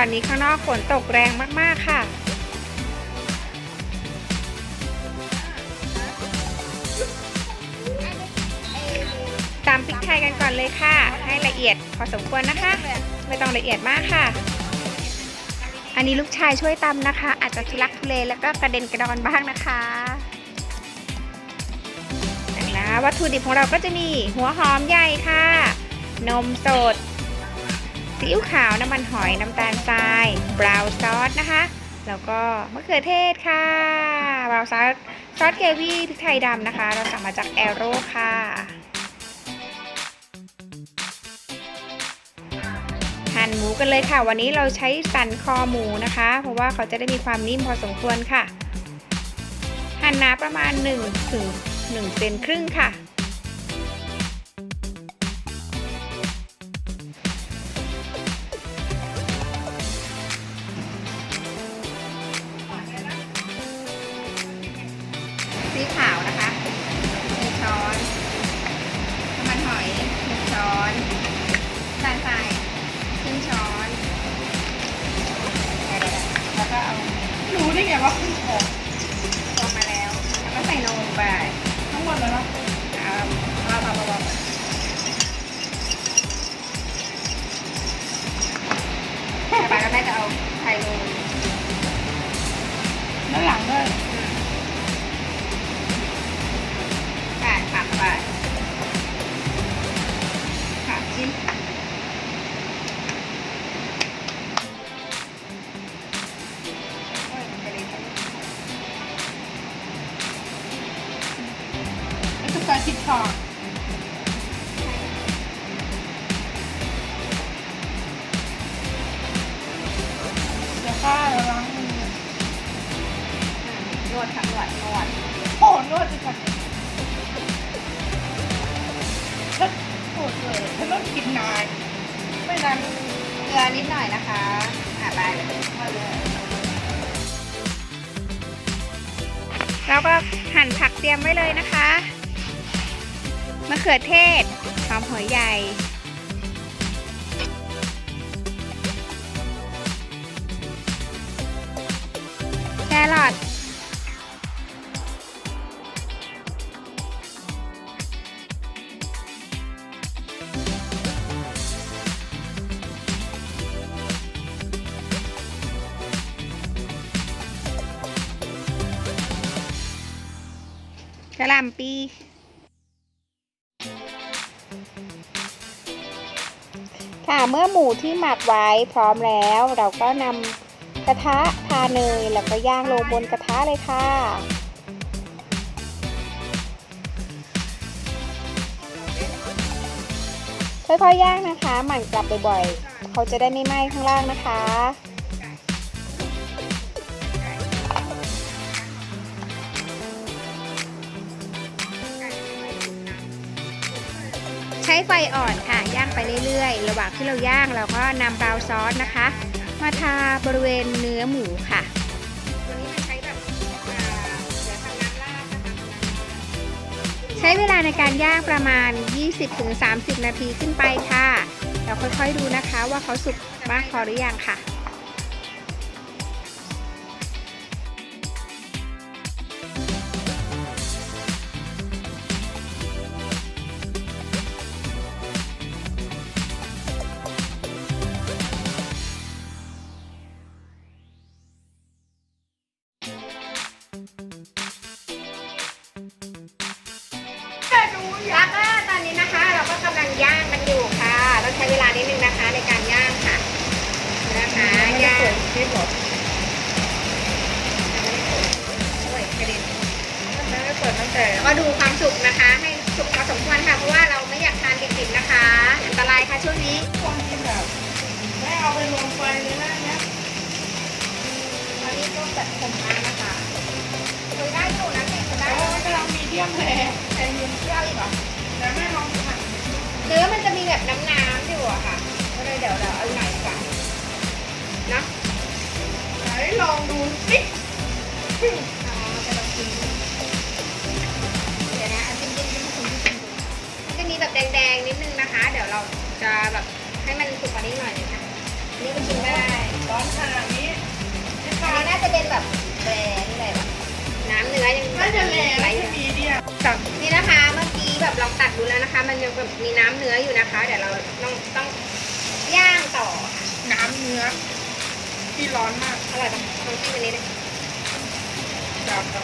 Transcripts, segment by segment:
ตอนนี้ข้างนอกฝนตกแรงมาก ๆ ค่ะตำพริกไทยกันก่อนเลยค่ะ ให้ละเอียดพอสมควรนะคะ ไม่ต้องละเอียดมากค่ะ อันนี้ลูกชายช่วยตำนะคะ อาจจะทุลักทุเลแล้วก็กระเด็นกระดอนบ้างนะคะแล้ววัตถุดิบของเราก็จะมีหัวหอมใหญ่ค่ะ นมสด ซีอิ๊วขาวน้ำมันหอยน้ำตาลทรายบราวน์ซอสนะคะ แล้วก็มะเขือเทศค่ะบราวน์ซอสซอสเกวี่พริกไทยดำนะคะ เราสั่งมาจากแอโร่ค่ะหั่นหมูกันเลยค่ะ วันนี้เราใช้สันคอหมูนะคะ เพราะว่าเขาจะได้มีความนิ่มพอสมควรค่ะ หั่นหนาประมาณ1ถึง1เซนครึ่งค่ะ นี่ไงว่าขึ้นของลงมาแล้วแล้วก็ใส่นมไป ก็ใส่ทิชชอตแล้วก็ล้างมือนวดค่ะนวดนวดโอ้นวดจะก่อนถ้าปวดเลยถ้าต้องกินนานไม่นานเกลือนิดหน่อยนะคะอะไปเลยมาเลยแล้วก็หั่นผักเตรียมไว้เลยนะคะ มะเขือเทศ หอมหัวใหญ่ แครอทกระหล่ำปี เมื่อหมูที่หมักไว้พร้อมแล้ว เราก็นำกระทะทาเนยแล้วก็ย่างลงบนกระทะเลยค่ะค่อยๆย่างนะคะ หมั่นกลับบ่อยๆ เขาจะได้ไม่ไหม้ข้างล่างนะคะ ไฟอ่อนค่ะ ย่างไปเรื่อยๆ ระหว่างที่เราย่างเราก็นำบราวซอสนะคะ มาทาบริเวณเนื้อหมูค่ะใช้เวทำน้ำราดนะคะใช้เวลาในการย่างประมาณ 20-30 นาทีขึ้นไปค่ะ เราค่อยๆดูนะคะว่าเขาสุกมากพอหรือยังค่ะ ก็ดูความสุกนะคะ ให้สุกพอสมควรค่ะ เพราะว่าเราไม่อยากทานดิบๆนะคะ อันตรายค่ะช่วงนี้ควรกินแบบไม่เอาไปลงไฟเลยนะเนี่ยอันนี้ก็ตัดผมมากนะคะคยได้อยู่นะเคยได้อยู่กำลังมีเดี่ยมเลยแต่ยืนเที่ยวอีกเหรอแต่ไม่ลองค่ะเนื้อมันจะมีแบบน้ำน้ำอยู่อะค่ะ ก็เลยเดี๋ยวเราเอาหนก่อนนะไหนลองดูสิเอาไปลองกิน เดี๋ยวเราจะแบบให้มันสุกกว่านี้หน่อยนึงนะอันนี่ก็กินได้ร้อนขนาดนี้ไม่อัทานนนี้น่าจะเป็นแบบแบรนด์อะไรวะน้ำเนื้อยังน่าจะแรงไหลไม่อยู่ใช่มีเดียมจับนี่นะคะเมื่อกี้แบบลองตัดดูแล้วนะคะ มันยังแบบมีน้ำเนื้ออยู่นะคะ เดี๋ยวเราต้องต้องย่างต่อค่ะน้ำเนื้อ ที่ร้อนมากอร่อยปะลองชิมอันนี้ดิจับต่อ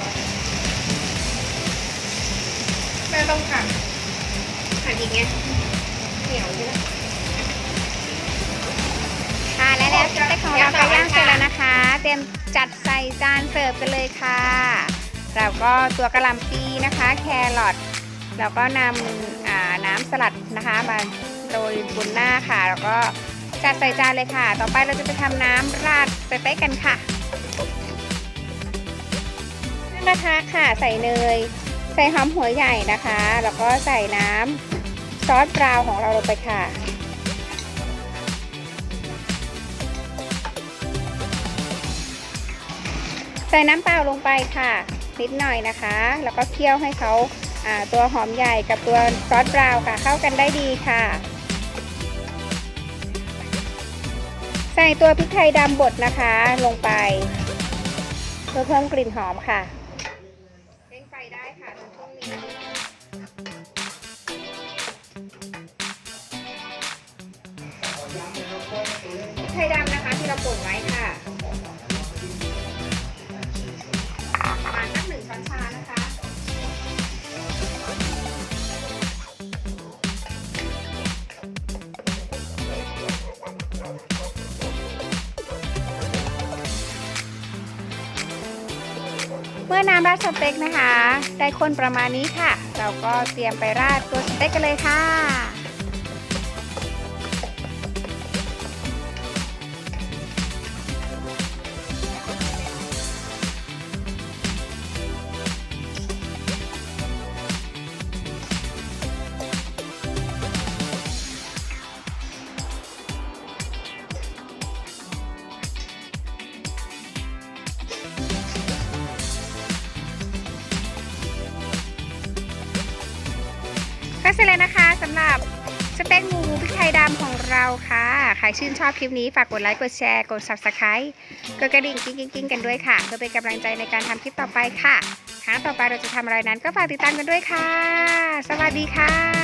แม่ต้องหั่นหั่นอีกไงเห นียวใช่ไหมค่ะและแล้วสเต็กของเราก็ย่างเสร็จแล้วนะคะ เตรียมจัดใส่จานเสิร์ฟกันเลยค่ะ เราก็ตัวกระหล่ำปีนะคะ แครอทแล้วก็นำน้ำสลัดนะคะมาโรยบนหน้าค่ะ แล้วก็จัดใส่จานเลยค่ะ ต่อไปเราจะไปทำน้ำราดสเต็กกันค่ะน้ำนะคะค่ะใส่เนย ใส่หอมหัวใหญ่นะคะ แล้วก็ใส่น้ำ ซอสบราวของเราลงไปค่ะ ใส่น้ำเปล่าลงไปค่ะ นิดหน่อยนะคะ แล้วก็เคี่ยวให้เขาาตัวหอมใหญ่กับตัวซอสบราวค่ะ เข้ากันได้ดีค่ะ ใส่ตัวพริกไทยดำบดนะคะลงไป เพื่อเพิ่มกลิ่นหอมค่ะ ไทยดำนะคะที่เราป่นไว้ค่ะประมาณสักหนึ่งช้อนชานะคะเมื่อน้ำราดสเต็กนะคะ ได้ข้นประมาณนี้ค่ะ เราก็เตรียมไปราดตัวสเต็กกันเลยค่ะ เสร็จแล้วนะคะสำหรับสเต็กหมูพริกไทยดำของเราค่ะ ใครชื่นชอบคลิปนี้ฝากกดไลค์ กดแชร์ กด subscribe กดกระดิ่งกิ๊งกิ๊งกิ๊งกันด้วยค่ะ เพื่อเป็นกำลังใจในการทำคลิปต่อไปค่ะ ครั้งต่อไปเราจะทำอะไรนั้นก็ฝากติดตามกันด้วยค่ะ สวัสดีค่ะ